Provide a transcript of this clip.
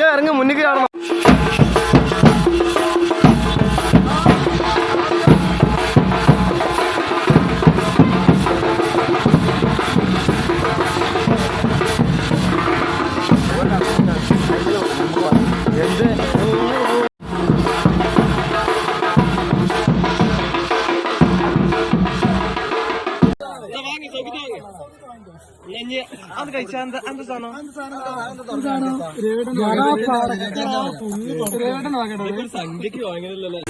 ഇറങ്ങി മുന്നിൽ കാണണം. അത് കഴിച്ചാ? എന്താ സാധനം? വാങ്ങണില്ലല്ലേ